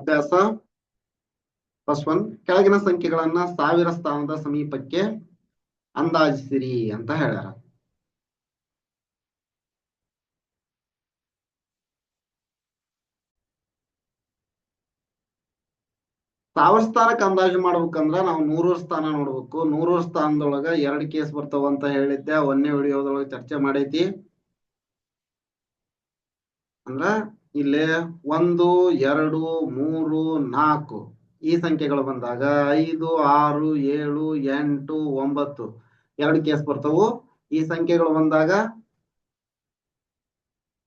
ಅಭ್ಯಾಸ first one ಕೆಳಗಿನ ಸಂಖ್ಯೆಗಳನ್ನ ಸಾವಿರ ಸ್ಥಾನದ ಸಮೀಪಕ್ಕೆ ಅಂದಾಜಿಸಿರಿ ಅಂತ ಹೇಳ್ಯಾರ. ಸಾವಿರ ಸ್ಥಾನಕ್ಕೆ ಅಂದಾಜು ಮಾಡ್ಬೇಕಂದ್ರ ನಾವು ನೂರರ ಸ್ಥಾನ ನೋಡ್ಬೇಕು. ನೂರು ಸ್ಥಾನದೊಳಗ ಎರಡು ಕೇಸ್ ಬರ್ತಾವ ಅಂತ ಹೇಳಿದ್ದೆ. ಒಂದೇ ವಿಡಿಯೋದೊಳಗ ಚರ್ಚೆ ಮಾಡೈತಿ. ಅಂದ್ರ ಇಲ್ಲಿ ಒಂದು, ಎರಡು, ಮೂರು, ನಾಲ್ಕು. ಈ ಸಂಖ್ಯೆಗಳು ಬಂದಾಗ ಐದು, ಆರು, ಏಳು, ಎಂಟು, ಒಂಬತ್ತು. ಎರಡು ಕೇಸ್ ಬರ್ತವು. ಈ ಸಂಖ್ಯೆಗಳು ಬಂದಾಗ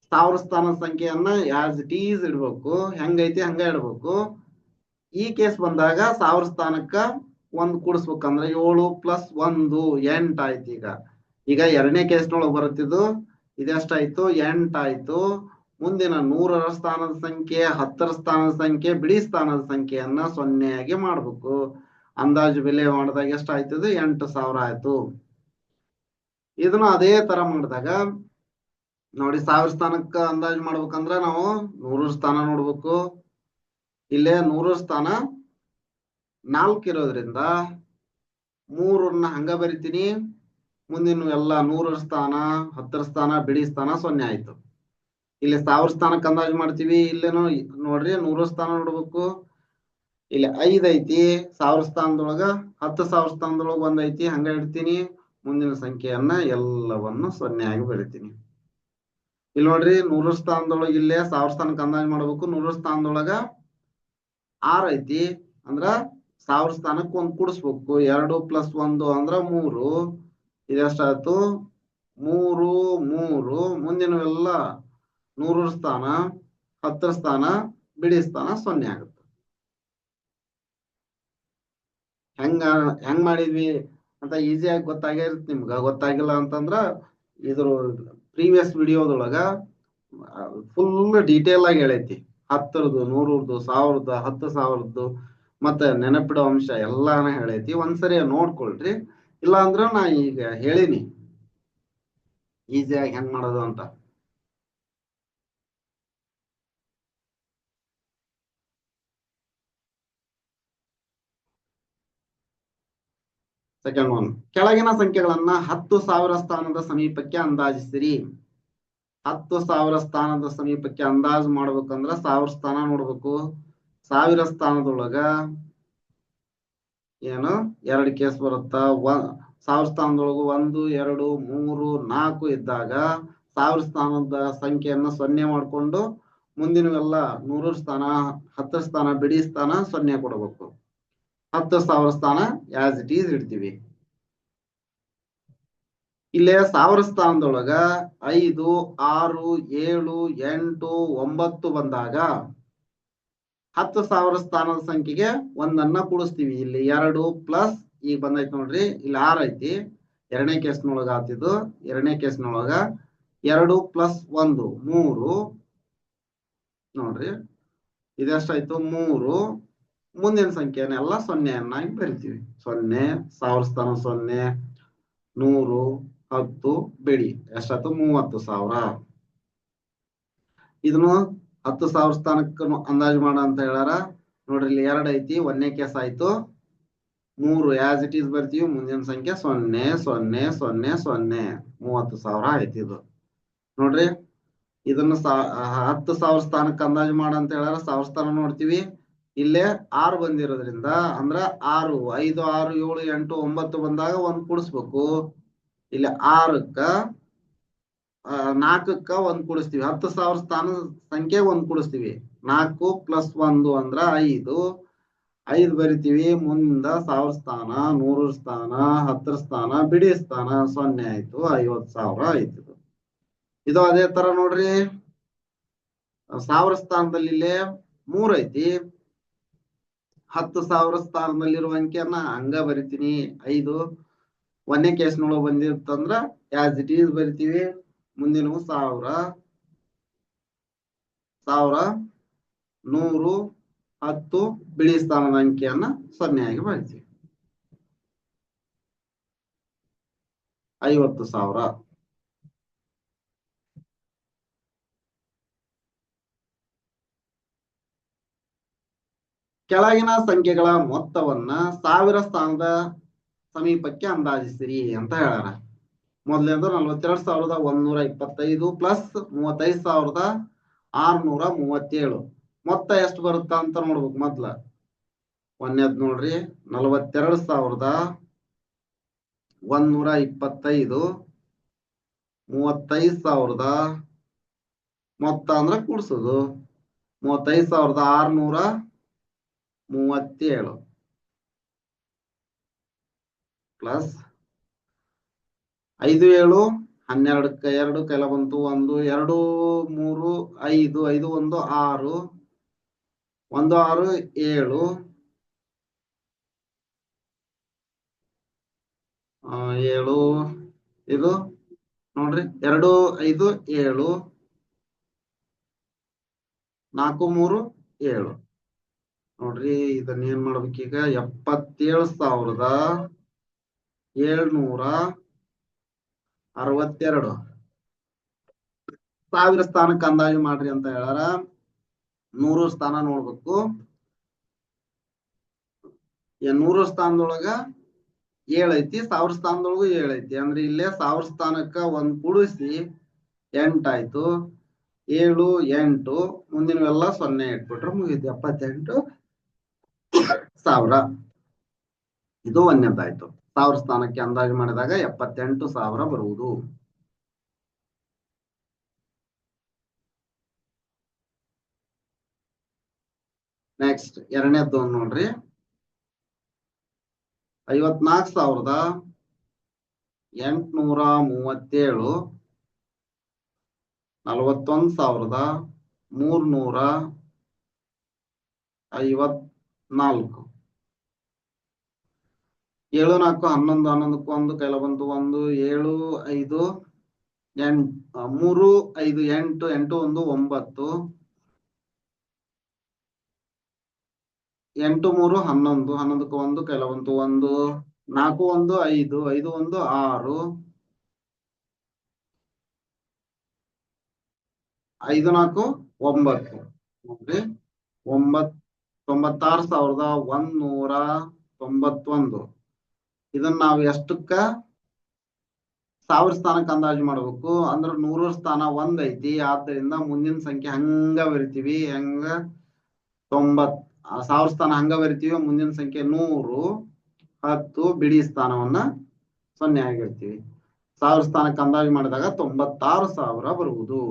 ಸಾವಿರ ಸ್ಥಾನ ಸಂಖ್ಯೆಯನ್ನ ಯಾಸ್ ಇಟ್ ಈಸ್ ಇಡ್ಬೇಕು. ಹೆಂಗೈತಿ, ಹಂಗ ಇಡ್ಬೇಕು. ಈ ಕೇಸ್ ಬಂದಾಗ ಸಾವಿರ ಸ್ಥಾನಕ್ಕ ಒಂದ್ ಕೂಡಿಸ್ಬೇಕಂದ್ರೆ ಏಳು ಪ್ಲಸ್ ಒಂದು, ಎಂಟ್ ಆಯ್ತು ಈಗ. ಈಗ ಎರಡನೇ ಕೇಸ್ನೊಳಗೆ ಬರುತ್ತಿದ್ದು ಇದೆಷ್ಟಾಯ್ತು? ಎಂಟಾಯ್ತು ಮುಂದಿನ ನೂರರ ಸ್ಥಾನದ ಸಂಖ್ಯೆ, ಹತ್ತರ ಸ್ಥಾನದ ಸಂಖ್ಯೆ, ಬಿಡಿ ಸ್ಥಾನದ ಸಂಖ್ಯೆಯನ್ನ ಸೊನ್ನೆಯಾಗಿ ಮಾಡ್ಬೇಕು. ಅಂದಾಜು ಬೆಲೆ ಮಾಡಿದಾಗ ಎಷ್ಟಾಯ್ತದೆ? ಎಂಟು ಸಾವಿರ ಆಯ್ತು. ಇದನ್ನು ಅದೇ ತರ ಮಾಡಿದಾಗ, ನೋಡಿ ಸಾವಿರ ಸ್ಥಾನಕ್ಕ ಅಂದಾಜು ಮಾಡ್ಬೇಕಂದ್ರ ನಾವು ನೂರು ಸ್ಥಾನ ನೋಡ್ಬೇಕು. ಇಲ್ಲೇ ನೂರು ಸ್ಥಾನ ನಾಲ್ಕು ಇರೋದ್ರಿಂದ ಮೂರನ್ನ ಹಂಗ ಬರಿತೀನಿ. ಮುಂದಿನ ಎಲ್ಲ ನೂರರ ಸ್ಥಾನ, ಹತ್ತರ ಸ್ಥಾನ, ಬಿಡಿ ಸ್ಥಾನ ಸೊನ್ನೆ ಆಯ್ತು. ಇಲ್ಲಿ ಸಾವಿರ ಸ್ಥಾನಕ್ಕೆ ಅಂದಾಜು ಮಾಡ್ತೀವಿ. ಇಲ್ಲೇನು ನೋಡ್ರಿ ನೂರ ಸ್ಥಾನ ನೋಡ್ಬೇಕು. ಇಲ್ಲಿ ಐದ್ ಐತಿ. ಸಾವಿರ ಸ್ಥಾನದೊಳಗ ಹತ್ತು ಸಾವಿರ ಸ್ಥಾನದೊಳಗ ಒಂದ್ ಐತಿ. ಹಂಗ ಇಡ್ತೀನಿ. ಮುಂದಿನ ಸಂಖ್ಯೆಯನ್ನ ಎಲ್ಲವನ್ನು ಸೊನ್ನೆ ಆಗಿ ಬರಿತೀನಿ. ಇಲ್ಲಿ ನೋಡ್ರಿ ನೂರ ಸ್ಥಾನದೊಳಗ ಇಲ್ಲೇ ಸಾವಿರ ಸ್ಥಾನಕ್ಕೆ ಅಂದಾಜು ಮಾಡ್ಬೇಕು. ನೂರ ಸ್ಥಾನದೊಳಗ ಆರ್ ಐತಿ. ಅಂದ್ರ ಸಾವಿರ ಸ್ಥಾನಕ್ಕೆ ಒಂದ್ ಕೂಡಿಸ್ಬೇಕು. ಎರಡು ಪ್ಲಸ್ ಒಂದು ಅಂದ್ರ ಮೂರು. ಇದೆಷ್ಟಾಯ್ತು? ಮೂರು ಮೂರು. ಮುಂದಿನವೆಲ್ಲ ನೂರರ ಸ್ಥಾನ, ಹತ್ತರ ಸ್ಥಾನ ಬಿಡಿ ಸ್ಥಾನ ಸೊನ್ನೆ ಆಗುತ್ತೆ. ಹೆಂಗ, ಹೆಂಗ್ ಮಾಡಿದ್ವಿ ಅಂತ ಈಸಿಯಾಗಿ ಗೊತ್ತಾಗೇ ಇರುತ್ತೆ ನಿಮ್ಗ. ಗೊತ್ತಾಗಿಲ್ಲ ಅಂತಂದ್ರ ಇದ್ರ ಪ್ರೀವಿಯಸ್ ವಿಡಿಯೋದೊಳಗ ಫುಲ್ ಡೀಟೇಲ್ ಆಗಿ ಹೇಳೈತಿ. ಹತ್ತರದ್ದು ನೂರದ್ದು ಸಾವಿರದ ಹತ್ತು ಸಾವಿರದ್ದು, ಮತ್ತೆ ನೆನಪಿಡೋ ಅಂಶ ಎಲ್ಲಾನ ಹೇಳೈತಿ. ಒಂದ್ಸರಿ ನೋಡ್ಕೊಳ್ರಿ. ಇಲ್ಲ ಅಂದ್ರ ನಾ ಈಗ ಹೇಳಿನಿ. ಈಸಿಯಾಗಿ ಹೆಂಗ್ ಮಾಡೋದು ಅಂತ. ಸೆಕೆಂಡ್ ಒನ್ ಕೆಳಗಿನ ಸಂಖ್ಯೆಗಳನ್ನ ಹತ್ತು ಸಾವಿರ ಸ್ಥಾನದ ಸಮೀಪಕ್ಕೆ ಅಂದಾಜಿಸಿರಿ. ಹತ್ತು ಸಾವಿರ ಸ್ಥಾನದ ಸಮೀಪಕ್ಕೆ ಅಂದಾಜು ಮಾಡ್ಬೇಕಂದ್ರ ಸಾವಿರ ಸ್ಥಾನ ನೋಡ್ಬೇಕು. ಸಾವಿರ ಸ್ಥಾನದೊಳಗ ಏನು? ಎರಡು ಕೇಸ್ ಬರುತ್ತ? ಸಾವಿರ ಸ್ಥಾನದೊಳಗ ಒಂದು, ಎರಡು, ಮೂರು, ನಾಲ್ಕು ಇದ್ದಾಗ ಸಾವಿರ ಸ್ಥಾನದ ಸಂಖ್ಯೆಯನ್ನ ಸೊನ್ನೆ ಮಾಡ್ಕೊಂಡು ಮುಂದಿನವೆಲ್ಲ ನೂರು ಸ್ಥಾನ, ಹತ್ತರ ಸ್ಥಾನ, ಬಿಡಿ ಸ್ಥಾನ ಸೊನ್ನೆ ಕೊಡಬೇಕು. ಹತ್ತು ಸಾವಿರ ಸ್ಥಾನ ಆಸ್ ಇಟ್ ಈಸ್ ಇಡ್ತೀವಿ. ಇಲ್ಲೇ ಸಾವಿರ ಸ್ಥಾನದೊಳಗ ಐದು, ಆರು, ಏಳು, ಎಂಟು, ಒಂಬತ್ತು ಬಂದಾಗ ಹತ್ತು ಸಾವಿರ ಸ್ಥಾನದ ಸಂಖ್ಯೆಗೆ ಒಂದನ್ನ ಕೂಡಿಸ್ತೀವಿ. ಇಲ್ಲಿ ಎರಡು ಪ್ಲಸ್ ಈಗ ಬಂದೈತಿ ನೋಡ್ರಿ, ಇಲ್ಲಿ ಆರ್ ಐತಿ. ಎರಡನೇ ಕೇಸ್ನೊಳಗ ಆತಿದ್ದು. ಎರಡನೇ ಕೇಸ್ನೊಳಗ ಎರಡು ಪ್ಲಸ್ ಒಂದು, ಮೂರು. ನೋಡ್ರಿ, ಇದೆಷ್ಟಾಯ್ತು? ಮೂರು. ಮುಂದಿನ ಸಂಖ್ಯೆನೆಲ್ಲ ಸೊನ್ನೆಯನ್ನಾಗಿ ಬರಿತೀವಿ. ಸೊನ್ನೆ, ಸಾವಿರ ಸ್ಥಾನ ಸೊನ್ನೆ, ನೂರು, ಹತ್ತು, ಬಿಡಿ. ಎಷ್ಟಾಯ್ತು ಮೂವತ್ತು ಸಾವಿರ. ಇದನ್ನು ಹತ್ತು ಸಾವಿರ ಸ್ಥಾನಕ್ಕೆ ಅಂದಾಜು ಮಾಡ ಅಂತ ಹೇಳಾರ ನೋಡ್ರಿ, ಇಲ್ಲಿ ಎರಡ್ ಐತಿ, ಒಂದನೇ ಕೇಸ್ ಆಯ್ತು. ಮೂರು ಆಸ್ ಇಟ್ ಈಸ್ ಬರ್ತೀವಿ. ಮುಂದಿನ ಸಂಖ್ಯೆ ಸೊನ್ನೆ ಸೊನ್ನೆ ಸೊನ್ನೆ ಸೊನ್ನೆ. ಮೂವತ್ತು ಸಾವಿರ ಆಯ್ತು ಇದು. ನೋಡ್ರಿ, ಇದನ್ನ ಸಾ ಹತ್ತು ಸಾವಿರ ಸ್ಥಾನಕ್ಕೆ ಅಂದಾಜು ಮಾಡ ಅಂತ ಹೇಳಾರ ಸಾವಿರ ಸ್ಥಾನ ನೋಡ್ತೀವಿ. ಇಲ್ಲೇ ಆರು ಬಂದಿರೋದ್ರಿಂದ ಅಂದ್ರ ಆರು, ಐದು, ಆರು, ಏಳು, ಎಂಟು, ಒಂಬತ್ತು ಬಂದಾಗ ಒಂದ್ ಕೂಡಿಸ್ಬೇಕು. ಇಲ್ಲಿ ಆರಕ್ಕ ನಾಲ್ಕಕ್ಕ ಒಂದ್ ಕೂಡಿಸ್ತೀವಿ. ಹತ್ತು ಸಾವಿರ ಸ್ಥಾನ ಸಂಖ್ಯೆ ಒಂದ್ ಕೂಡಿಸ್ತೀವಿ. ನಾಲ್ಕು ಪ್ಲಸ್ ಒಂದು ಅಂದ್ರ ಐದು. ಐದು ಬರಿತೀವಿ, ಮುಂದ ಸಾವಿರ ಸ್ಥಾನ, ನೂರು ಸ್ಥಾನ, ಹತ್ತರ ಸ್ಥಾನ, ಬಿಡಿ ಸ್ಥಾನ, ಸೊನ್ನೆ ಆಯ್ತು ಐವತ್ ಸಾವಿರ ಆಯ್ತು ಇದು ಅದೇ ತರ ನೋಡ್ರಿ. ಸಾವಿರ ಸ್ಥಾನದಲ್ಲಿ ಇಲ್ಲೇ ಮೂರ್ ಐತಿ. ಹತ್ತು ಸಾವಿರ ಸ್ಥಾನದಲ್ಲಿರುವ ಅಂಕಿಯನ್ನ ಹಂಗ ಬರಿತೀನಿ. ಐದು ಒಂದನೇ ಕೇಸ್ನೊಳಗ ಬಂದಿರ್ತಂದ್ರ ಯಾಸ್ ಇಟ್ ಈಸ್ ಬರಿತೀವಿ. ಮುಂದಿನವು ಸಾವಿರ ಸಾವಿರ ನೂರು ಹತ್ತು ಬಿಳಿ ಸ್ಥಾನದ ಅಂಕಿಯನ್ನ ಸೊನ್ನೆಯಾಗಿ ಬರಿತೀವಿ. ಐವತ್ತು ಸಾವಿರ. ಕೆಳಗಿನ ಸಂಖ್ಯೆಗಳ ಮೊತ್ತವನ್ನ ಸಾವಿರ ಸ್ಥಾನದ ಸಮೀಪಕ್ಕೆ ಅಂದಾಜಿಸಿರಿ ಅಂತ ಹೇಳ್ಯಾರ. ಮೊದಲನೇದು ನಲ್ವತ್ತೆರಡು ಸಾವಿರದ ಒಂದೂರ ಇಪ್ಪತ್ತೈದು ಪ್ಲಸ್ ಮೂವತ್ತೈದು ಸಾವಿರದ ಆರ್ನೂರ ಮೂವತ್ತೇಳು. ಮೊತ್ತ ಎಷ್ಟು ಬರುತ್ತ ಅಂತ ನೋಡ್ಬೇಕು ಮೊದ್ಲ. ಒಂದೇದ್ ನೋಡ್ರಿ, ನಲವತ್ತೆರಡು ಸಾವಿರದ ಒಂದೂರ ಇಪ್ಪತ್ತೈದು, ಮೂವತ್ತೈದು ಸಾವಿರದ ಮೊತ್ತ ಅಂದ್ರೆ ಕೂಡ್ಸೋದು. ಮೂವತ್ತೈದು ಸಾವಿರದ ಆರ್ನೂರ ಮೂವತ್ತೇಳು. ಪ್ಲಸ್ ಐದು ಏಳು ಹನ್ನೆರಡಕ್ಕೆ ಎರಡು ಕೈಲ ಬಂತು ಒಂದು, ಎರಡು ಮೂರು, ಐದು ಐದು ಒಂದು, ಆರು ಒಂದು ಆರು, ಏಳು ಏಳು, ಇದು ನೋಡ್ರಿ, ಎರಡು, ಐದು, ಏಳು, ನಾಲ್ಕು, ಮೂರು, ಏಳು. ನೋಡ್ರಿ, ಇದನ್ನ ಏನ್ ಮಾಡ್ಬೇಕೀಗ ಎಪ್ಪತ್ತೇಳು ಸಾವಿರದ ಏಳ್ನೂರ ಅರವತ್ತೆರಡು. ಸಾವಿರ ಸ್ಥಾನಕ್ಕೆ ಅಂದಾಜು ಮಾಡ್ರಿ ಅಂತ ಹೇಳಾರ ನೂರು ಸ್ಥಾನ ನೋಡ್ಬೇಕು. ನೂರು ಸ್ಥಾನದೊಳಗ ಏಳೈತಿ ಸಾವಿರ ಸ್ಥಾನದೊಳಗು ಏಳೈತಿ ಅಂದ್ರೆ ಇಲ್ಲೇ ಸಾವಿರ ಸ್ಥಾನಕ್ಕ ಒಂದ್ ಕೂಡಿಸಿ ಎಂಟಾಯ್ತು ಏಳು ಎಂಟು, ಮುಂದಿನವೆಲ್ಲ ಸೊನ್ನೆ ಇಟ್ಬಿಟ್ರೆ ಮುಗಿತು. ಎಪ್ಪತ್ತೆಂಟು ಸಾವಿರ. ಇದು ಒಂದನೇದಾಯ್ತು ಸಾವಿರ ಸ್ಥಾನಕ್ಕೆ ಅಂದಾಜು ಮಾಡಿದಾಗ ಎಪ್ಪತ್ತೆಂಟು ಸಾವಿರ ಬರುವುದು. ನೆಕ್ಸ್ಟ್ ಎರಡನೇದ್ದು ನೋಡ್ರಿ. ಐವತ್ನಾಲ್ಕು ಸಾವಿರದ ಎಂಟುನೂರ ಮೂವತ್ತೇಳು. ನಲವತ್ತೊಂದು ಸಾವಿರದ ಮೂರ್ನೂರ ಐವತ್ನಾಲ್ಕು. ಏಳು, ನಾಲ್ಕು, ಹನ್ನೊಂದು, ಹನ್ನೊಂದಕ್ಕೂ ಒಂದು ಬಂತು ಒಂದು, ಏಳು, ಐದು ಎಂಟ್ ಮೂರು, ಐದು, ಎಂಟು ಎಂಟು, ಒಂದು, ಒಂಬತ್ತು, ಎಂಟು, ಮೂರು, ಹನ್ನೊಂದು, ಹನ್ನೊಂದಕ್ಕೂ ಒಂದು, ಕೆಲ ಬಂತು ಒಂದು, ನಾಲ್ಕು, ಒಂದು, ಐದು ಐದು, ಒಂದು, ಆರು, ಐದು, ನಾಲ್ಕು, ಒಂಬತ್ತು, ನೋಡ್ರಿ, ಒಂಬತ್, ತೊಂಬತ್ತಾರು ಸಾವಿರದ ಒಂದ್ ನೂರ ತೊಂಬತ್ತೊಂದು. ಇದನ್ನ ನಾವು ಎಷ್ಟಕ್ಕ? ಸಾವಿರ ಸ್ಥಾನಕ್ಕೆ ಅಂದಾಜು ಮಾಡ್ಬೇಕು. ಅಂದ್ರ ನೂರು ಸ್ಥಾನ ಒಂದ್ ಐತಿ. ಆದ್ದರಿಂದ ಮುಂದಿನ ಸಂಖ್ಯೆ ಹಂಗ ಬರಿತೀವಿ. ಹೆಂಗ? ತೊಂಬತ್. ಸಾವಿರ ಸ್ಥಾನ ಹಂಗ ಬರಿತೀವಿ. ಮುಂದಿನ ಸಂಖ್ಯೆ ನೂರು. ಹತ್ತು ಬಿಡಿ ಸ್ಥಾನವನ್ನ ಸೊನ್ನೆ ಆಗಿರ್ತೀವಿ. ಸಾವಿರ ಸ್ಥಾನಕ್ಕೆ ಅಂದಾಜು ಮಾಡಿದಾಗ ತೊಂಬತ್ತಾರು ಸಾವಿರ ಬರುವುದು.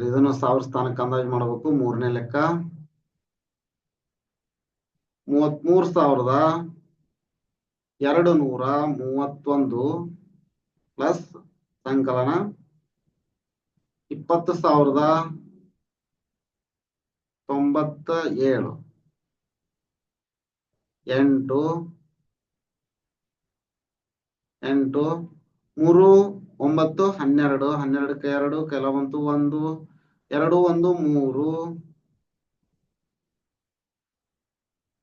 ನೋಡ್ರಿ, ಇದನ್ನು ಸಾವಿರ ಸ್ಥಾನಕ್ಕೆ ಅಂದಾಜು ಮಾಡಬೇಕು, ಮೂರನೇ ಲೆಕ್ಕ. ಮೂವತ್ಮೂರು ಸಾವಿರದ ಎರಡು ನೂರ ಮೂವತ್ತೊಂದು ಪ್ಲಸ್ ಸಂಕಲನ ಇಪ್ಪತ್ತು ಸಾವಿರದ ತೊಂಬತ್ತ ಏಳು ಎಂಟು ಎಂಟು, ಮೂರು ಒಂಬತ್ತು, ಹನ್ನೆರಡು, ಹನ್ನೆರಡಕ್ಕೆ ಎರಡು ಕೆಲವಂತು ಒಂದು, ಎರಡು ಒಂದು ಮೂರು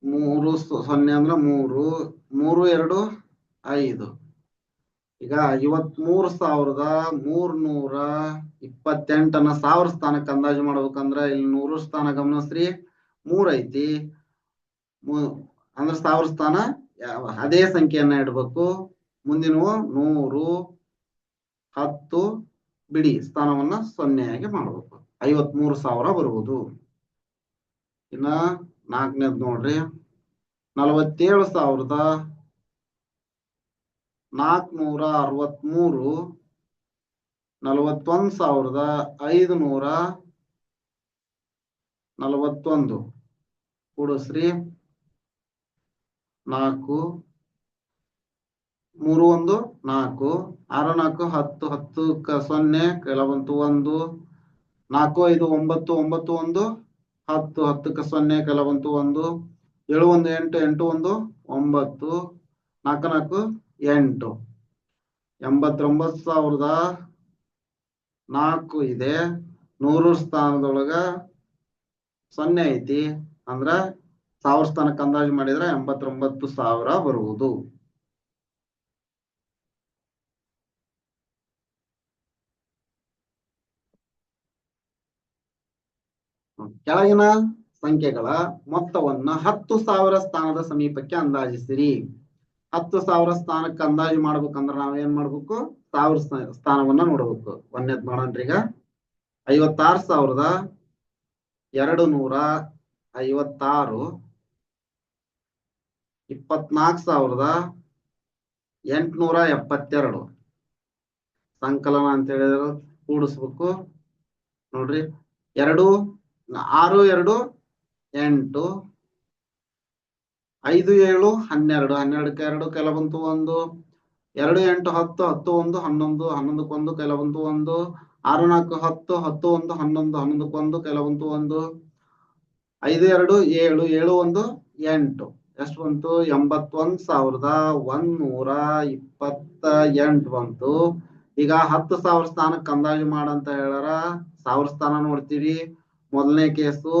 ಮೂರು ಸೊನ್ನೆ ಅಂದ್ರೆ ಮೂರು ಮೂರು ಎರಡು ಐದು. ಈಗ ಐವತ್ಮೂರು ಸಾವಿರದ ಮೂರ್ನೂರ ಇಪ್ಪತ್ತೆಂಟನ ಸಾವಿರ ಸ್ಥಾನಕ್ಕೆ ಅಂದಾಜು ಮಾಡ್ಬೇಕಂದ್ರ ಇಲ್ಲಿ ನೂರು ಸ್ಥಾನ ಗಮನಿಸ್ರಿ ಮೂರ್ ಐತಿ. ಅಂದ್ರ ಸಾವಿರ ಸ್ಥಾನ ಅದೇ ಸಂಖ್ಯೆಯನ್ನ ಇಡ್ಬೇಕು. ಮುಂದಿನವು ನೂರು ಹತ್ತು ಬಿಡಿ ಸ್ಥಾನವನ್ನ ಸೊನ್ನೆಯಾಗಿ ಮಾಡ್ಬೇಕು. ಐವತ್ಮೂರು ಸಾವಿರ ಬರುವುದು ಇನ್ನ ನಾಲ್ಕನೇದ್ ನೋಡ್ರಿ. ನಲವತ್ತೇಳು ಸಾವಿರದ ನಾಲ್ಕನೂರ ಅರವತ್ಮೂರು, ನಲವತ್ತೊಂದು ಸಾವಿರದ ಐದುನೂರ ನಲವತ್ತೊಂದು. ಕೂಡಿಸ್ರಿ. ನಾಲ್ಕು ಮೂರು, ಒಂದು, ನಾಲ್ಕು, ಆರು, ನಾಲ್ಕು, ಹತ್ತು ಹತ್ತು, ಕ, ಸೊನ್ನೆ ಕೆಲವಂತು ಒಂದು, ನಾಲ್ಕು, ಐದು, ಒಂಬತ್ತು ಒಂಬತ್ತು, ಒಂದು, ಹತ್ತು ಹತ್ತಕ್ಕೆ ಸೊನ್ನೆ ಕೆಲವಂತು ಒಂದು, ಏಳು, ಒಂದು, ಎಂಟು ಎಂಟು, ಒಂದು, ಒಂಬತ್ತು, ನಾಲ್ಕು ನಾಲ್ಕು, ಎಂಟು. ಎಂಬತ್ತೊಂಬತ್ತು ಸಾವಿರದ ನಾಲ್ಕು ಇದೆ. ನೂರು ಸ್ಥಾನದೊಳಗ ಸೊನ್ನೆ ಐತಿ. ಅಂದ್ರ ಸಾವಿರ ಸ್ಥಾನಕ್ಕೆ ಅಂದಾಜು ಮಾಡಿದ್ರೆ ಎಂಬತ್ತೊಂಬತ್ತು ಸಾವಿರ ಬರುವುದು. ಕೆಳಗಿನ ಸಂಖ್ಯೆಗಳ ಮೊತ್ತವನ್ನ ಹತ್ತು ಸಾವಿರ ಸ್ಥಾನದ ಸಮೀಪಕ್ಕೆ ಅಂದಾಜಿಸಿರಿ. ಹತ್ತು ಸಾವಿರ ಸ್ಥಾನಕ್ಕೆ ಅಂದಾಜು ಮಾಡ್ಬೇಕಂದ್ರ ನಾವೇನ್ ಮಾಡ್ಬೇಕು? ಸಾವಿರ ಸ್ಥಾ- ಸ್ಥಾನವನ್ನ ನೋಡ್ಬೇಕು. ಒಂದೇದ್ ಮಾಡೋಣ್ರಿ ಈಗ. ಐವತ್ತಾರು ಸಾವಿರದ ಎರಡು ನೂರ ಐವತ್ತಾರು. ಇಪ್ಪತ್ನಾಲ್ಕು ಸಾವಿರದ ಎಂಟುನೂರ ಎಪ್ಪತ್ತೆರಡು. ಸಂಕಲನ ಅಂತ ಹೇಳಿದ್ರೆ ಕೂಡಿಸ್ಬೇಕು. ನೋಡ್ರಿ. ಎರಡು ಆರು, ಎರಡು, ಎಂಟು, ಐದು, ಏಳು, ಹನ್ನೆರಡು. ಹನ್ನೆರಡಕ್ಕೆ ಎರಡು, ಕೆಲ ಬಂತು ಒಂದು. ಎರಡು, ಎಂಟು, ಹತ್ತು ಹತ್ತು, ಒಂದು, ಹನ್ನೊಂದು ಹನ್ನೊಂದಕ್ಕೊಂದು ಕೆಲ ಬಂತು ಒಂದು. ಆರು, ನಾಲ್ಕು, ಹತ್ತು ಹತ್ತು, ಒಂದು, ಹನ್ನೊಂದು ಹನ್ನೊಂದಕ್ಕೊಂದು ಕೆಲ ಬಂತು ಒಂದು. ಐದು, ಎರಡು, ಏಳು ಏಳು, ಒಂದು, ಎಂಟು. ಎಷ್ಟು ಬಂತು? ಎಂಬತ್ತೊಂದ್ ಸಾವಿರದ ಒಂದ್ ನೂರ ಇಪ್ಪತ್ತ ಎಂಟು ಬಂತು. ಈಗ ಹತ್ತು ಸಾವಿರ ಸ್ಥಾನಕ್ಕೆ ಅಂದಾಜು ಮಾಡಂತ ಹೇಳಾರ ಸಾವಿರ ಸ್ಥಾನ ನೋಡ್ತೀವಿ. ಮೊದಲನೇ ಕೇಸು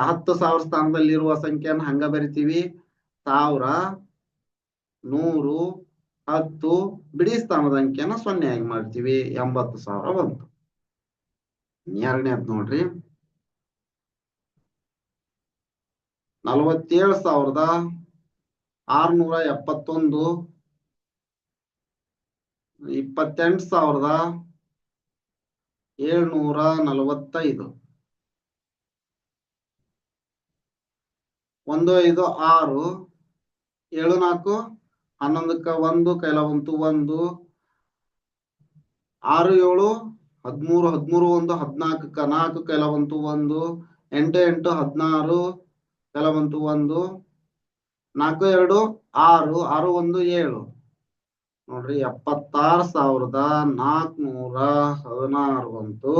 ಹತ್ತು ಸಾವಿರ ಸ್ಥಾನದಲ್ಲಿರುವ ಸಂಖ್ಯೆಯನ್ನು ಹಂಗ ಬರಿತೀವಿ. ಸಾವಿರ, ನೂರು, ಹತ್ತು ಬಿಡಿ ಸ್ಥಾನದ ಅಂಕಿಯನ್ನ ಸೊನ್ನೆಯಾಗಿ ಮಾಡ್ತೀವಿ. ಎಂಬತ್ತು ಸಾವಿರ ಬಂತು. ಎರಡನೇದ್ ನೋಡ್ರಿ. ನಲವತ್ತೇಳು ಸಾವಿರದ ಆರ್ನೂರ ಎಪ್ಪತ್ತೊಂದು, ಇಪ್ಪತ್ತೆಂಟು ಸಾವಿರದ ಏಳ್ನೂರ ನಲವತ್ತೈದು. ಒಂದು, ಐದು, ಆರು, ಏಳು, ನಾಲ್ಕು, ಹನ್ನೊಂದಕ್ಕ ಒಂದು, ಕೈಲ ಬಂತು ಒಂದು, ಆರು, ಏಳು, ಹದ್ಮೂರು ಹದ್ಮೂರು, ಒಂದು, ಹದ್ನಾಲ್ಕಕ್ಕ ನಾಲ್ಕು, ಕೈಲ ಬಂತು ಒಂದು, ಎಂಟು ಎಂಟು, ಹದಿನಾರು, ಕೈಲ ಒಂದು, ನಾಲ್ಕು, ಎರಡು, ಆರು ಆರು, ಒಂದು, ಏಳು. ನೋಡ್ರಿ, ಎಪ್ಪತ್ತಾರು ಸಾವಿರದ ನಾಲ್ಕನೂರ ಹದಿನಾರು ಬಂತು.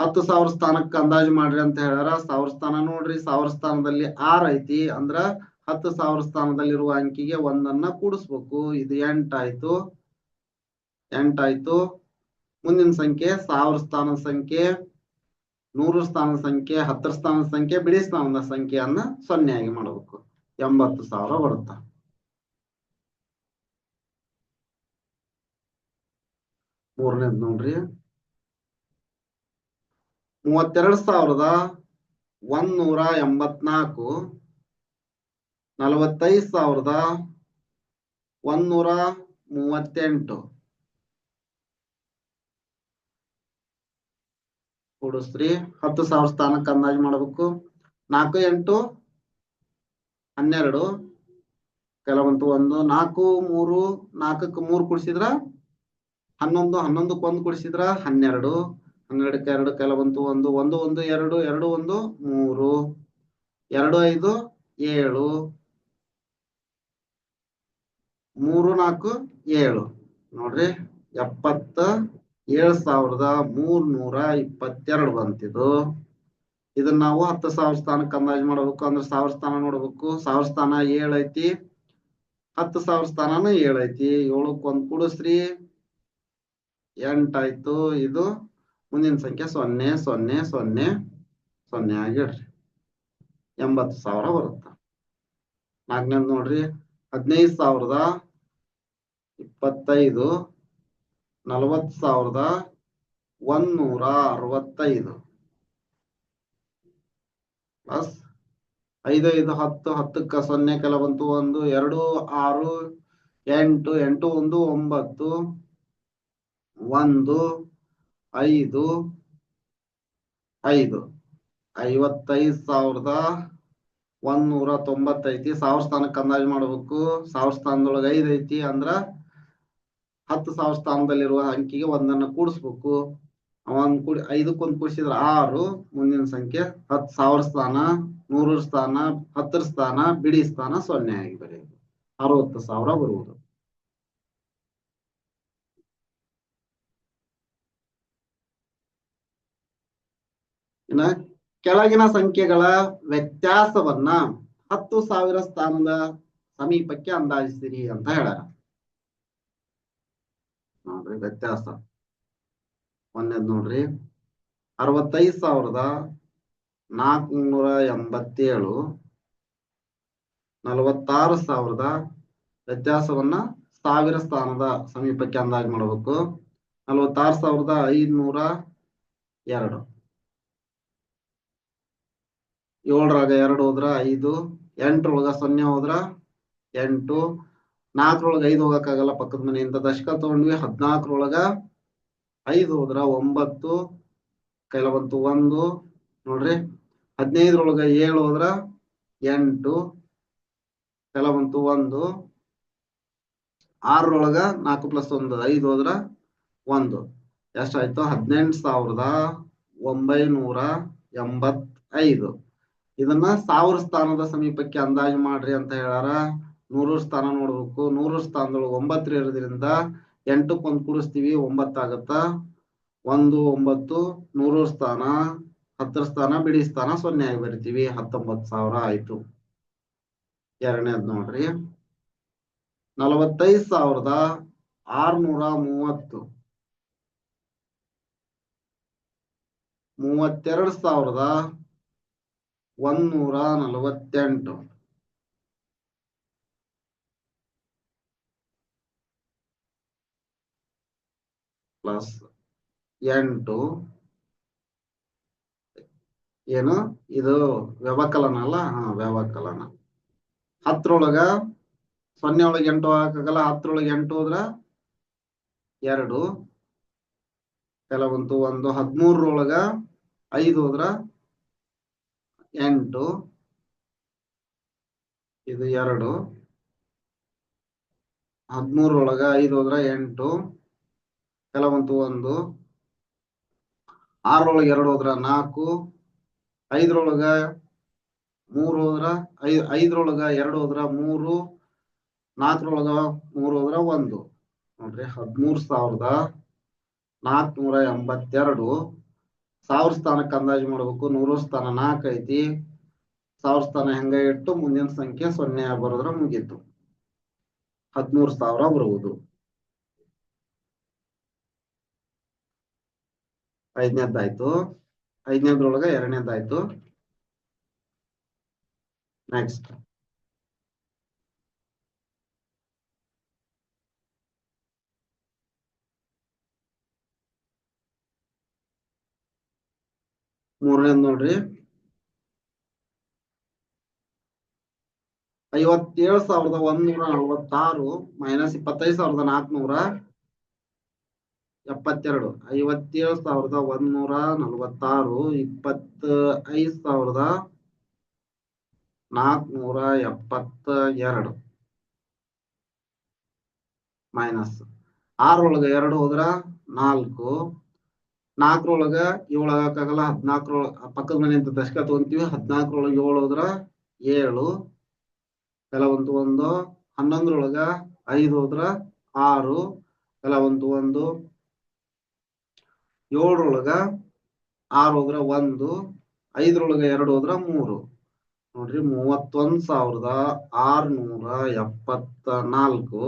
ಹತ್ತು ಸಾವಿರ ಸ್ಥಾನಕ್ಕೆ ಅಂದಾಜು ಮಾಡ್ರಿ ಅಂತ ಹೇಳ್ಯಾರ. ಸಾವಿರ ಸ್ಥಾನ ನೋಡ್ರಿ, ಸಾವಿರ ಸ್ಥಾನದಲ್ಲಿ ಆರ್ ಐತಿ. ಅಂದ್ರ ಹತ್ತು ಸಾವಿರ ಸ್ಥಾನದಲ್ಲಿರುವ ಅಂಕಿಗೆ ಒಂದನ್ನ ಕೂಡಿಸ್ಬೇಕು. ಇದು ಎಂಟಾಯ್ತು ಎಂಟಾಯ್ತು ಮುಂದಿನ ಸಂಖ್ಯೆ ಸಾವಿರ ಸ್ಥಾನದ ಸಂಖ್ಯೆ, ನೂರು ಸ್ಥಾನದ ಸಂಖ್ಯೆ, ಹತ್ತರ ಸ್ಥಾನದ ಸಂಖ್ಯೆ. ಬಿಡಿ ಸ್ಥಾನದ ಸಂಖ್ಯೆಯನ್ನ ಸೊನ್ನೆಯಾಗಿ ಮಾಡಬೇಕು. ಎಂಬತ್ತು ಸಾವಿರ ಬರುತ್ತ. ಮೂರನೇದ್ ನೋಡ್ರಿ. ಮೂವತ್ತೆರಡ್ ಸಾವಿರದ ಒಂದ್ ನೂರ ಎಂಬತ್ನಾಲ್ಕು, ನಲವತ್ತೈದು ಸಾವಿರದ ಒಂದೂರ ಮೂವತ್ತೆಂಟು. ಕೂಡಿಸ್ರಿ. ಹತ್ತು ಸಾವಿರ ಸ್ಥಾನಕ್ಕೆ ಅಂದಾಜು ಮಾಡಬೇಕು. ನಾಲ್ಕು, ಎಂಟು, ಹನ್ನೆರಡು, ಕೆಲವಂತೂ ಒಂದು, ನಾಲ್ಕು, ಮೂರು, ನಾಲ್ಕಕ್ಕೆ ಮೂರು ಕುಡಿಸಿದ್ರ ಹನ್ನೊಂದು ಹನ್ನೊಂದಕ್ಕೆ ಒಂದು ಕುಡಿಸಿದ್ರ ಹನ್ನೆರಡು, ಹನ್ನೆರಡಕ್ಕೆ ಎರಡು ಕೆಲವಂತು ಒಂದು ಒಂದು ಒಂದು, ಎರಡು ಎರಡು, ಒಂದು, ಮೂರು, ಎರಡು, ಐದು, ಏಳು, ಮೂರು, ನಾಲ್ಕು, ಏಳು. ನೋಡ್ರಿ, ಎಪ್ಪತ್ತ ಏಳು ಸಾವಿರದ ಮೂರ್ನೂರ ಇಪ್ಪತ್ತೆರಡು ಬಂತಿದು. ಇದನ್ನ ನಾವು ಹತ್ತು ಸಾವಿರ ಸ್ಥಾನಕ್ಕೆ ಅಂದಾಜು ಮಾಡ್ಬೇಕು. ಅಂದ್ರೆ ಸಾವಿರ ಸ್ಥಾನ ನೋಡ್ಬೇಕು. ಸಾವಿರ ಸ್ಥಾನ ಏಳೈತಿ. ಹತ್ತು ಸಾವಿರ ಸ್ಥಾನನೂ ಏಳೈತಿ. ಐತಿ ಏಳಕ್ ಒಂದ್ ಕೂಡಿಸ್ರಿ. ಎಂಟಾಯ್ತು, ಇದು ಮುಂದಿನ ಸಂಖ್ಯೆ ಸೊನ್ನೆ ಸೊನ್ನೆ ಸೊನ್ನೆ ಸೊನ್ನೆ ಆಗಿಡ್ರಿ ಎಂಬತ್ತು ಸಾವಿರ ಬರುತ್ತ. ನಾಲ್ಕನೇದು ನೋಡ್ರಿ, ಹದಿನೈದು ಸಾವಿರದ ಇಪ್ಪತ್ತೈದು, ನಲವತ್ತು ಸಾವಿರದ ಒಂದ್ನೂರ ಅರವತ್ತೈದು. ಪ್ಲಸ್ ಐದು ಐದು, ಹತ್ತು, ಹತ್ತಕ್ಕ ಸೊನ್ನೆ ಕೆಲ ಬಂತು, ಒಂದು, ಎರಡು, ಆರು, ಎಂಟು ಎಂಟು, ಒಂದು, ಒಂಬತ್ತು ಒಂದು, ಐದು ಐದು. ಐವತ್ತೈದು ಸಾವಿರದ ಒಂದ್ನೂರ ತೊಂಬತ್ತೈತಿ. ಸಾವಿರ ಸ್ಥಾನಕ್ಕೆ ಅಂದಾಜು ಮಾಡ್ಬೇಕು. ಸಾವಿರ ಸ್ಥಾನದೊಳಗೆ ಐದು ಐತಿ ಅಂದ್ರ ಹತ್ತು ಸಾವಿರ ಸ್ಥಾನದಲ್ಲಿರುವ ಅಂಕಿಗೆ ಒಂದನ್ನ ಕೂಡಿಸ್ಬೇಕು. ಅವನ್ ಕೂಡಿ ಐದಕ್ಕೊಂದು ಕೂಡಿಸಿದ್ರೆ ಆರು, ಮುಂದಿನ ಸಂಖ್ಯೆ ಹತ್ತು ಸಾವಿರ ಸ್ಥಾನ, ನೂರ ಸ್ಥಾನ, ಹತ್ತರ ಸ್ಥಾನ, ಬಿಡಿ ಸ್ಥಾನ ಸೊನ್ನೆ ಆಗಿ ಬರೆಯುವುದು ಅರವತ್ತು ಸಾವಿರ ಬರುವುದು. ಇನ್ನ ಕೆಳಗಿನ ಸಂಖ್ಯೆಗಳ ವ್ಯತ್ಯಾಸವನ್ನ ಹತ್ತು ಸಾವಿರ ಸ್ಥಾನದ ಸಮೀಪಕ್ಕೆ ಅಂದಾಜಿಸಿರಿ ಅಂತ ಹೇಳ್ಯಾರ. ನೋಡ್ರಿ ವ್ಯತ್ಯಾಸ. ಒಂದೇದ್ ನೋಡ್ರಿ. ಅರವತ್ತೈದು ಸಾವಿರದ ನಾಲ್ಕುನೂರ ಎಂಬತ್ತೇಳು. ನಲವತ್ತಾರು ಸಾವಿರದ ವ್ಯತ್ಯಾಸವನ್ನ ಸಾವಿರ ಸ್ಥಾನದ ಸಮೀಪಕ್ಕೆ ಅಂದಾಜು ಮಾಡಬೇಕು. ನಲವತ್ತಾರು ಸಾವಿರದ ಐದುನೂರ ಎರಡು. ಏಳರಾಗ ಎರಡು ಹೋದ್ರ ಐದು ಎಂಟರೊಳಗ ಸೊನ್ನೆ ಹೋದ್ರ ಎಂಟು ನಾಲ್ಕರೊಳಗ ಐದು ಹೋಗಕ್ಕಾಗಲ್ಲ ಪಕ್ಕದ ಮನೆಯಿಂದ ದಶಕ ತಗೊಂಡ್ವಿ ಹದ್ನಾಲ್ಕರೊಳಗ ಐದು ಹೋದ್ರ ಒಂಬತ್ತು, ಕೈಲ ಒಂದು, ನೋಡ್ರಿ. ಹದಿನೈದರೊಳಗ ಏಳು ಹೋದ್ರ ಎಂಟು, ಕೈಲ ಬಂತು ಒಂದು ಆರರೊಳಗ ನಾಲ್ಕು ಪ್ಲಸ್ ಒಂದು, ಐದು ಹೋದ್ರ ಒಂದು. ಎಷ್ಟಾಯ್ತು? ಹದಿನೆಂಟು ಸಾವಿರದ ಒಂಬೈನೂರ ಎಂಬತ್ತೈದು. ಇದನ್ನ ಸಾವಿರ ಸ್ಥಾನದ ಸಮೀಪಕ್ಕೆ ಅಂದಾಜು ಮಾಡ್ರಿ ಅಂತ ಹೇಳಾರ ನೂರು ಸ್ಥಾನ ನೋಡ್ಬೇಕು. ನೂರು ಸ್ಥಾನದೊಳಗೆ ಒಂಬತ್ತು ಇರೋದ್ರಿಂದ ಎಂಟಕ್ಕೆ ಒಂದು ಕೂಡಿಸ್ತೀವಿ ಒಂಬತ್ತಾಗತ್ತ ಒಂದು, ಒಂಬತ್ತು ನೂರು ಸ್ಥಾನ, ಹತ್ತರ ಸ್ಥಾನ, ಬಿಡಿ ಸ್ಥಾನ ಸೊನ್ನೆ ಆಗಿ ಬರಿತೀವಿ. ಹತ್ತೊಂಬತ್ತು ಸಾವಿರ ಆಯ್ತು. ಎರಡನೇದ್ ನೋಡ್ರಿ. ನಲವತ್ತೈದು ಸಾವಿರದ ಆರ್ನೂರ ಮೂವತ್ತು. ಮೂವತ್ತೆರಡು ಸಾವಿರದ ಒಂದೂರ ನಲವತ್ತೆಂಟು. ಪ್ಲಸ್ ಎಂಟು. ಏನು? ಇದು ವ್ಯವಕಲನ ಅಲ್ಲ? ಹಾ, ವ್ಯವಕಲನ. ಹತ್ರೊಳಗ ಸೊನ್ನೆ ಒಳಗೆ ಎಂಟು ಹಾಕಾಗಲ್ಲ ಹತ್ರೊಳಗೆ ಎಂಟು ಹೋದ್ರ ಎರಡು. ಕೆಲವಂತು ಒಂದು. ಹದಿಮೂರರೊಳಗ ಐದು ಹೋದ್ರ ಎಂಟು, ಇದು ಎರಡು ಹದಿಮೂರರೊಳಗ ಐದು ಹೋದ್ರ ಎಂಟು, ಕೆಲವಂತು ಒಂದು ಆರೊಳಗೆ ಎರಡು ಹೋದ್ರ ನಾಲ್ಕು ಐದರೊಳಗ ಮೂರು ಹೋದ್ರ ಐ ಐದರೊಳಗ ಎರಡು ಹೋದ್ರ ಮೂರು ನಾಲ್ಕರೊಳಗ ಮೂರು ಹೋದ್ರ ಒಂದು. ನೋಡ್ರಿ, ಹದಿಮೂರು ಸಾವಿರದ ನಾಲ್ಕನೂರ ಎಂಬತ್ತೆರಡು. ಸಾವಿರ ಸ್ಥಾನಕ್ಕೆ ಅಂದಾಜು ಮಾಡ್ಬೇಕು ನೂರು ಸ್ಥಾನ ನಾಲ್ಕು ಐತಿ. ಸಾವಿರ ಸ್ಥಾನ ಹೆಂಗ ಇಟ್ಟು ಮುಂದಿನ ಸಂಖ್ಯೆ ಸೊನ್ನೆ ಬರೋದ್ರ ಮುಗೀತು. ಹದಿಮೂರು ಸಾವಿರ ಬರುವುದು. ಐದನೇದ್ದಾಯ್ತು ಐದನೇದ್ರೊಳಗ ಎರಡನೇದಾಯ್ತು ನೆಕ್ಸ್ಟ್ ಮೂರನೇದ್ ನೋಡ್ರಿ. ಐವತ್ತೇಳು ಸಾವಿರದ ಒಂದೂರ ನಲವತ್ತಾರು ಮೈನಸ್ ಇಪ್ಪತ್ತೈದು ಸಾವಿರದ ನಾಲ್ಕನೂರ ಎಪ್ಪತ್ತೆರಡು. ಐವತ್ತೇಳು ಸಾವಿರದ ಒಂದೂರ ನಲವತ್ತಾರು ಇಪ್ಪತ್ತ ಐದು ಸಾವಿರದ ನಾಲ್ಕನೂರ ಎಪ್ಪತ್ತ ಎರಡು ಮೈನಸ್ ಆರೊಳಗ ಎರಡು ಹೋದ್ರ ನಾಲ್ಕು. ನಾಲ್ಕರೊಳಗ ಏಳು ಆಗಕ್ಕಾಗಲ್ಲ, ಹದಿನಾಲ್ಕರೊಳಗ ಪಕ್ಕದ ಮನೆ ಅಂತ ದಶಕ ತಗೊಂತೀವಿ, ಹದಿನಾಲ್ಕರೊಳಗ ಏಳು ಹೋದ್ರ ಏಳು. ಕೆಲವೊಂದು ಒಂದು ಹನ್ನೊಂದರೊಳಗ ಐದು ಹೋದ್ರ ಆರು. ಕೆಲವೊಂದು ಒಂದು ಏಳರೊಳಗ ಆರು ಹೋದ್ರ ಒಂದು. ಐದರೊಳಗ ಎರಡು ಹೋದ್ರ ಮೂರು. ನೋಡ್ರಿ, ಮೂವತ್ತೊಂದ್ ಸಾವಿರದ ಆರ್ನೂರ ಎಪ್ಪತ್ತ ನಾಲ್ಕು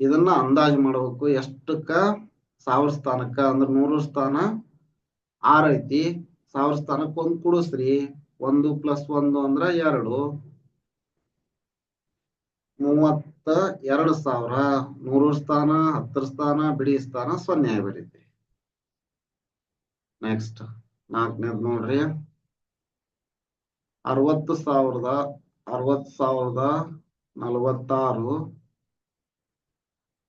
ಇದನ್ನ ಅಂದಾಜು ಮಾಡ್ಬೇಕು ಎಷ್ಟಕ್ಕ? ಸಾವಿರ ಸ್ಥಾನಕ್ಕ ಅಂದ್ರ ನೂರು ಸ್ಥಾನ ಆರ್ ಐತಿ. ಸಾವಿರ ಸ್ಥಾನಕ್ಕ ಒಂದ್ ಕೂಡಿಸ್ರಿ. ಒಂದು ಪ್ಲಸ್ ಒಂದು ಅಂದ್ರ ಎರಡು. ಮೂವತ್ತ ಎರಡು ಸಾವಿರ. ನೂರು ಸ್ಥಾನ, ಹತ್ತರ ಸ್ಥಾನ, ಬಿಡಿ ಸ್ಥಾನ ಸೊನ್ನೆ ಆಗಿಬಿಡೈತಿ ನೆಕ್ಸ್ಟ್ ನಾಲ್ಕನೇದ್ ನೋಡ್ರಿ. ಅರವತ್ತು ಸಾವಿರದ ಅರವತ್ ಸಾವಿರದ ನಲವತ್ತಾರು.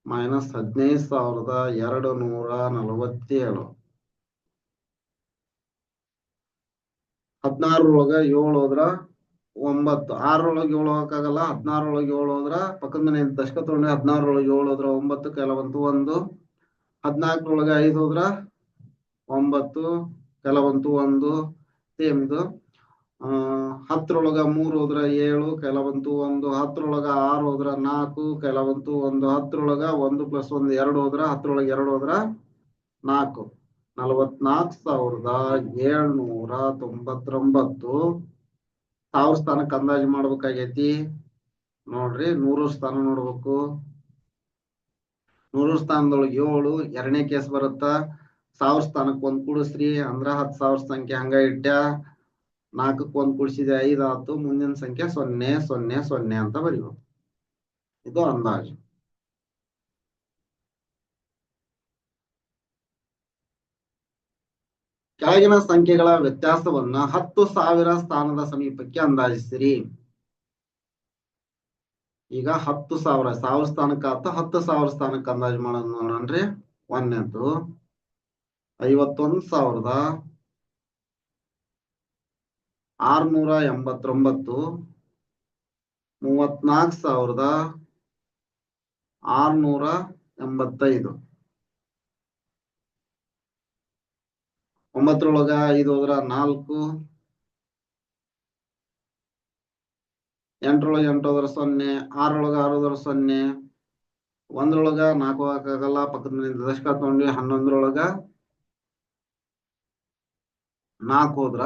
ಮೈನಸ್ ಹದಿನೈದು ಸಾವಿರದ ಎರಡು ನೂರ ನಲವತ್ತೇಳು. ಹದಿನಾರರೊಳಗ ಏಳು ಹೋದ್ರ ಒಂಬತ್ತು. ಆರೊಳಗೆ ಏಳು ಹೋಗಕ್ಕಾಗಲ್ಲ ಹದಿನಾರೊಳಗೆ ಏಳು ಹೋದ್ರ ಪಕ್ಕದ ಮನೆ ದಶಕ ತಗೊಂಡ್ರೆ ಹದಿನಾರರೊಳಗೆ ಏಳು ಹೋದ್ರ ಒಂಬತ್ತು, ಕೆಲವಂತು ಒಂದು. ಹದಿನಾಲ್ಕರೊಳಗೆ ಐದು ಹೋದ್ರ ಒಂಬತ್ತು, ಕೆಲವಂತು ಒಂದು. ಸೇಮ್ ಇದು. ಆ, ಹತ್ತರೊಳಗ ಮೂರ್ ಹೋದ್ರ ಏಳು, ಕೆಲವಂತು ಒಂದು, ಹತ್ತರೊಳಗ ಆರು ಹೋದ್ರ ನಾಲ್ಕು, ಕೆಲವಂತು ಒಂದು ಹತ್ತರೊಳಗ ಒಂದು ಪ್ಲಸ್ ಒಂದು ಎರಡು ಹೋದ್ರ ಹತ್ತರೊಳಗ ಎರಡು ಹೋದ್ರ ನಾಲ್ಕು. ನಲವತ್ನಾಕ್ ಸಾವಿರದ ಏಳ್ನೂರ ತೊಂಬತ್ತೊಂಬತ್ತು. ಸಾವಿರ ಸ್ಥಾನಕ್ಕೆ ಅಂದಾಜು ಮಾಡ್ಬೇಕಾಗೈತಿ. ನೋಡ್ರಿ, ನೂರು ಸ್ಥಾನ ನೋಡ್ಬೇಕು. ನೂರು ಸ್ಥಾನದೊಳಗೆ ಏಳು, ಎರಡನೇ ಕೇಸ್ ಬರುತ್ತ. ಸಾವಿರ ಸ್ಥಾನಕ್ಕೆ ಒಂದ್ ಕೂಡಿಸ್ರಿ, ಅಂದ್ರ ಹತ್ತು ಸಾವಿರ ಸಂಖ್ಯೆ ಹಂಗ ಇಟ್ಟ ನಾಲ್ಕಕ್ಕೆ ಒಂದ್ ಕೂಡಿಸಿದ್ರೆ ಐದು ಆತು ಮುಂದಿನ ಸಂಖ್ಯೆ ಸೊನ್ನೆ ಸೊನ್ನೆ ಸೊನ್ನೆ ಅಂತ ಬರೀಬೇಕು. ಇದು ಅಂದಾಜು. ಕೆಳಗಿನ ಸಂಖ್ಯೆಗಳ ವ್ಯತ್ಯಾಸವನ್ನ ಹತ್ತು ಸಾವಿರ ಸ್ಥಾನದ ಸಮೀಪಕ್ಕೆ ಅಂದಾಜಿಸಿರಿ. ಈಗ ಹತ್ತು ಸಾವಿರ ಸಾವಿರ ಸ್ಥಾನಕ್ಕೆ ಆತ ಹತ್ತು ಸಾವಿರ ಸ್ಥಾನಕ್ಕೆ ಅಂದಾಜು ಮಾಡೋದು ನೋಡನ್ರಿ ಒಂದನೇದು ಐವತ್ತೊಂದು ಸಾವಿರದ ಆರ್ನೂರ ಎಂಬತ್ತೊಂಬತ್ತು, ಮೂವತ್ನಾಲ್ಕು ಸಾವಿರದ ಆರ್ನೂರ ಎಂಬತ್ತೈದು. ಒಂಬತ್ತರೊಳಗ ಐದು ಹೋದ್ರ ನಾಲ್ಕು. ಎಂಟರೊಳಗ ಎಂಟು ಹೋದ್ರ ಸೊನ್ನೆ ಆರೊಳಗ ಆರು ಹೋದ್ರ ಸೊನ್ನೆ. ಒಂದ್ರೊಳಗ ನಾಲ್ಕು ಹಾಕಾಗಲ್ಲ ಪಕ್ಕದ ದಶಕ ತಗೊಂಡ್ವಿ ಹನ್ನೊಂದ್ರೊಳಗ ನಾಲ್ಕು ಹೋದ್ರ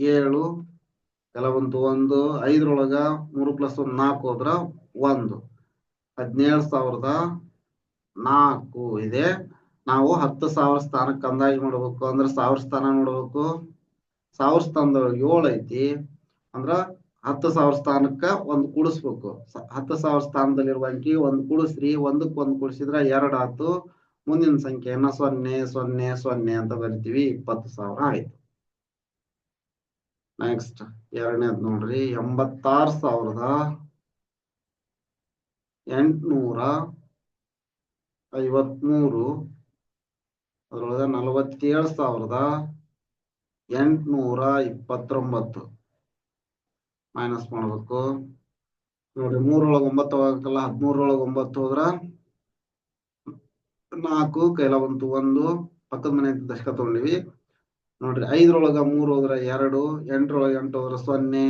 ಏಳು, ಕೆಲವೊಂದು ಒಂದು, ಐದರೊಳಗ ಮೂರು ಪ್ಲಸ್ ಒಂದು ನಾಲ್ಕು ಹೋದ್ರ ಒಂದು. ಹದಿನೇಳು ಸಾವಿರದ ನಾಲ್ಕು ಇದೆ. ನಾವು ಹತ್ತು ಸಾವಿರ ಸ್ಥಾನಕ್ಕೆ ಅಂದಾಜು ಮಾಡ್ಬೇಕು. ಅಂದ್ರ ಸಾವಿರ ಸ್ಥಾನ ನೋಡ್ಬೇಕು. ಸಾವಿರ ಸ್ಥಾನದೊಳಗೆ ಏಳು ಐತಿ. ಅಂದ್ರ ಹತ್ತು ಸಾವಿರ ಸ್ಥಾನಕ್ಕ ಒಂದು ಕೂಡಿಸ್ಬೇಕು. ಹತ್ತು ಸಾವಿರ ಸ್ಥಾನದಲ್ಲಿರುವ ಅಂಕಿ ಒಂದು ಕೂಡಿಸ್ರಿ. ಒಂದಕ್ಕೆ ಒಂದು ಕೂಡಿಸಿದ್ರ ಎರಡಾತು ಆತು. ಮುಂದಿನ ಸಂಖ್ಯೆಯನ್ನ ಸೊನ್ನೆ ಸೊನ್ನೆ ಸೊನ್ನೆ ಅಂತ ಬರಿತೀವಿ. ಇಪ್ಪತ್ತು ಸಾವಿರ ಆಯ್ತು. ನೆಕ್ಸ್ಟ್ ಎರಡನೇದ್ ನೋಡ್ರಿ. ಎಂಬತ್ತಾರ್ ಸಾವಿರದ ಎಂಟ್ನೂರ ಐವತ್ಮೂರು. ಅದ್ರೊಳಗ ನಲವತ್ತೇಳು ಸಾವಿರದ ಎಂಟ್ನೂರ ಇಪ್ಪತ್ತೊಂಬತ್ತು. ಮೈನಸ್ ಮಾಡಬೇಕು. ನೋಡಿ, ಮೂರೊಳಗೆ ಒಂಬತ್ತು ಹೋಗಕ್ಕಲ್ಲ ಹದಿಮೂರೊಳಗೆ ಒಂಬತ್ತು ಹೋದ್ರ ನಾಲ್ಕು ಕೈಲ ಬಂತು ಒಂದು. ಪಕ್ಕದ ಮನೆ ದಶಕ ತಗೊಂಡಿವಿ. ನೋಡ್ರಿ, ಐದರೊಳಗ ಮೂರು ಹೋದ್ರ ಎರಡು, ಎಂಟರೊಳಗ ಎಂಟು ಹೋದ್ರ ಸೊನ್ನೆ,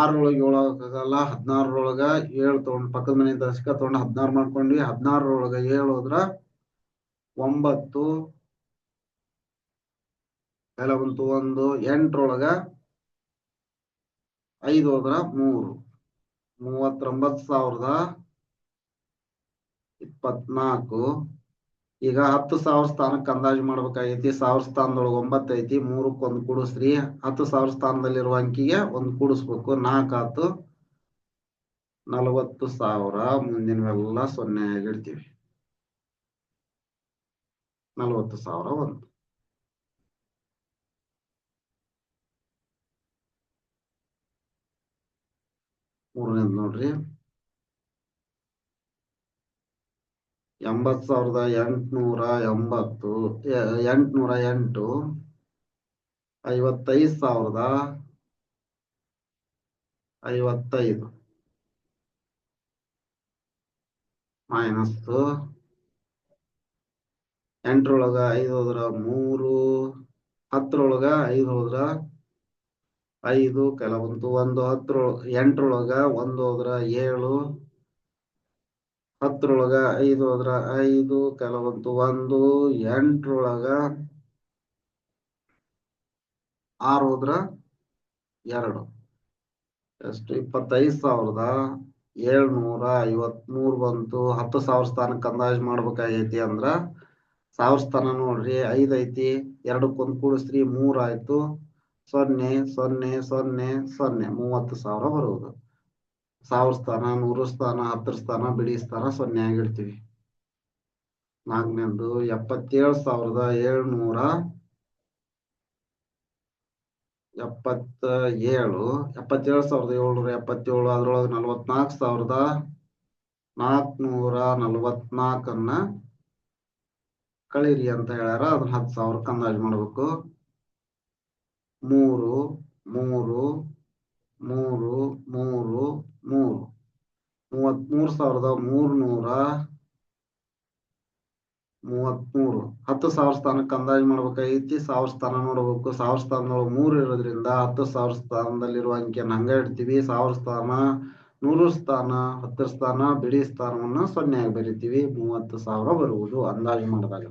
ಆರರೊಳಗ ಏಳು ಆಗಲ್ಲ ಹದಿನಾರರೊಳಗ ಏಳು ತಗೊಂಡ್ ಪಕ್ಕದ ಮನೆ ದಶಕ ತಗೊಂಡು ಹದಿನಾರು ಮಾಡ್ಕೊಂಡ್ವಿ, ಹದಿನಾರರೊಳಗ ಏಳು ಹೋದ್ರ ಒಂಬತ್ತು, ಎಲ್ಲ ಬಂತು ಒಂದು, ಎಂಟರೊಳಗ ಐದು ಹೋದ್ರ ಮೂರು, ಮೂವತ್ತೊಂಬತ್ತು ಸಾವಿರದ ಇಪ್ಪತ್ನಾಲ್ಕು. ಈಗ ಹತ್ತು ಸಾವಿರ ಸ್ಥಾನಕ್ಕೆ ಅಂದಾಜು ಮಾಡ್ಬೇಕಾಗೈತಿ. ಸಾವಿರ ಸ್ಥಾನದೊಳಗೆ ಒಂಬತ್ತು ಐತಿ, ಮೂರಕ್ಕೆ ಒಂದು ಕೂಡಿಸ್ರಿ. ಹತ್ತು ಸಾವಿರ ಸ್ಥಾನದಲ್ಲಿರುವ ಅಂಕಿಗೆ ಒಂದು ಕೂಡಿಸ್ಬೇಕು. ನಾಲ್ಕು ಆತು ನಲವತ್ತು ಸಾವಿರ. ಮುಂದಿನವೆಲ್ಲ ಸೊನ್ನೆ ಆಗಿಡ್ತೀವಿ. ನಲವತ್ತು ಸಾವಿರ ಒಂದು. ಮೂರನೇದು ನೋಡ್ರಿ. ಎಂಬತ್ ಸಾವಿರದ ಎಂಟುನೂರ ಎಂಬತ್ತು ಎಂಟುನೂರ ಎಂಟು, ಐವತ್ತೈದು ಸಾವಿರದ ಐವತ್ತೈದು. ಮೈನಸ್ ಎಂಟರೊಳಗ ಐದು ಹೋದ್ರ ಮೂರು, ಹತ್ತರೊಳಗ ಐದು ಹೋದ್ರ ಐದು ಕೆಲವೊಂದು ಒಂದು ಹತ್ತರೊಳ ಎಂಟರೊಳಗ ಒಂದು ಹೋದ್ರ ಏಳು ಹತ್ತರೊಳಗ ಐದು ಹೋದ್ರ ಐದು ಕೆಲವಂತು ಒಂದು, ಎಂಟರೊಳಗ ಆರು ಹೋದ್ರ ಎರಡು. ಎಷ್ಟು? ಇಪ್ಪತ್ತೈದು ಸಾವಿರದ ಏಳ್ನೂರ ಐವತ್ಮೂರು ಬಂತು. ಹತ್ತು ಸಾವಿರ ಸ್ಥಾನಕ್ಕೆ ಅಂದಾಜು ಮಾಡ್ಬೇಕಾಗೈತಿ ಅಂದ್ರ ಸಾವಿರ ಸ್ಥಾನ ನೋಡ್ರಿ, ಐದ್ ಐತಿ ಎರಡಕ್ಕೊಂದು ಕೂಡಿಸ್ರಿ ಮೂರ್ ಆಯ್ತು. ಸೊನ್ನೆ ಸೊನ್ನೆ ಸೊನ್ನೆ ಸೊನ್ನೆ, ಮೂವತ್ತು ಸಾವಿರ ಬರುವುದು ಸಾವಿರ ಸ್ಥಾನ, ನೂರು ಸ್ಥಾನ, ಹತ್ತರ ಸ್ಥಾನ ಬಿಡಿ ಸ್ಥಾನ, ಸೊನ್ನೆ ಆಗಿಡ್ತೀವಿ. ನಾಲ್ಕನೇದು ಎಪ್ಪತ್ತೇಳು ಸಾವಿರದ ಏಳ್ನೂರ ಎಪ್ಪತ್ತ ಏಳು ಎಪ್ಪತ್ತೇಳು ಸಾವಿರದ ಏಳ್ನೂರ ಎಪ್ಪತ್ತೇಳು, ಅದ್ರೊಳಗೆ ನಲವತ್ನಾಲ್ಕು ಸಾವಿರದ ನಾಲ್ಕನೂರ ನಲವತ್ನಾಲ್ಕನ್ನ ಕಳೀರಿ ಅಂತ ಹೇಳ್ಯಾರ. ಅದನ್ನ ಹತ್ತು ಸಾವಿರಕ್ಕೆ ಅಂದಾಜು ಮಾಡ್ಬೇಕು. ಮೂರು ಮೂರು ಮೂರು ಮೂರು ಮೂರು ಮೂವತ್ಮೂರು ಸಾವಿರದ ಮೂರ್ನೂರ ಮೂವತ್ಮೂರು ಹತ್ತು ಸಾವಿರ ಸ್ಥಾನಕ್ಕೆ ಅಂದಾಜು ಮಾಡ್ಬೇಕಾಗೈತಿ ಸಾವಿರ ಸ್ಥಾನ ನೋಡ್ಬೇಕು. ಸಾವಿರ ಸ್ಥಾನದೊಳಗೆ ಮೂರು ಇರೋದ್ರಿಂದ ಹತ್ತು ಸಾವಿರ ಸ್ಥಾನದಲ್ಲಿರುವ ಅಂಕಿಯನ್ನು ಹಂಗ ಇಡ್ತೀವಿ. ಸಾವಿರ ಸ್ಥಾನ, ನೂರು ಸ್ಥಾನ, ಹತ್ತರ ಸ್ಥಾನ, ಬಿಡಿ ಸ್ಥಾನವನ್ನ ಸೊನ್ನೆ ಆಗಿ ಬರಿತೀವಿ. ಮೂವತ್ತು ಸಾವಿರ ಬರುವುದು ಅಂದಾಜು ಮಾಡಿದಾಗ.